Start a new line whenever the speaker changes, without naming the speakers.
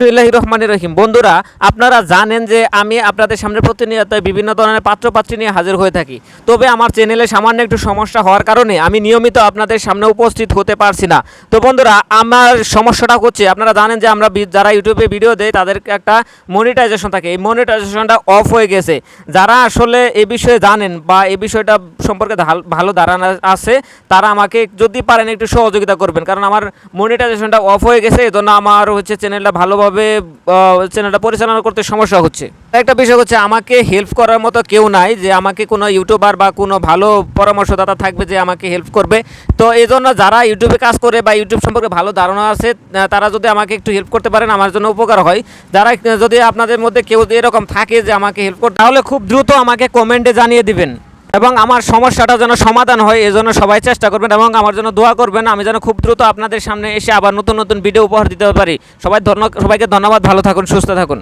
বিসমিল্লাহির রহমানির রহিম। বন্ধুরা, আপনারা জানেন যে আমি আপনাদের সামনে প্রতিনিয়ত বিভিন্ন ধরনের পাত্রপাত্রী নিয়ে হাজির হয়ে থাকি। তবে আমার চ্যানেলে সামান্য একটু সমস্যা হওয়ার কারণে আমি নিয়মিত আপনাদের সামনে উপস্থিত হতে পারছি না। তো বন্ধুরা, আমার সমস্যাটা হচ্ছে, আপনারা জানেন যে আমরা যারা ইউটিউবে ভিডিও দেয়, তাদের একটা মনিটাইজেশন থাকে। এই মনিটাইজেশনটা অফ হয়ে গেছে। যারা আসলে এ বিষয়ে জানেন বা এই বিষয়টা সম্পর্কে ভালো ধারণা আছে, তারা আমাকে যদি পারেন একটু সহযোগিতা করবেন। কারণ আমার মনিটাইজেশনটা অফ হয়ে গেছে এই জন্য আমার হচ্ছে চ্যানেলটা ভালোভাবে চ্যানেলটা পরিচালনা করতে সমস্যা হচ্ছে? একটা বিষয় হচ্ছে, আমাকে হেল্প করার মতো কেউ নাই যে আমাকে কোনো ইউটিউবার বা কোনো ভালো পরামর্শদাতা থাকবে যে আমাকে হেল্প করবে। তো এই জন্য যারা ইউটিউবে কাজ করে বা ইউটিউব সম্পর্কে ভালো ধারণা আছে তারা যদি আমাকে একটু হেল্প করতে পারেন, আমার জন্য উপকার হয়। যারা যদি আপনাদের মধ্যে কেউ এরকম থাকে যে আমাকে হেল্প করতে তাহলে খুব দ্রুত আমাকে কমেন্টে জানিয়ে দিবেন। এবং আমার সমস্যাটা যেন সমাধান হয়, এজন্য সবাই চেষ্টা করবেন এবং আমার জন্য দোয়া করবেন। আমি যেন খুব দ্রুত আপনাদের সামনে এসে আবার নতুন নতুন ভিডিও উপহার দিতে পারি। সবাই ধন্য সবাইকে ধন্যবাদ, ভালো থাকুন, সুস্থ থাকুন।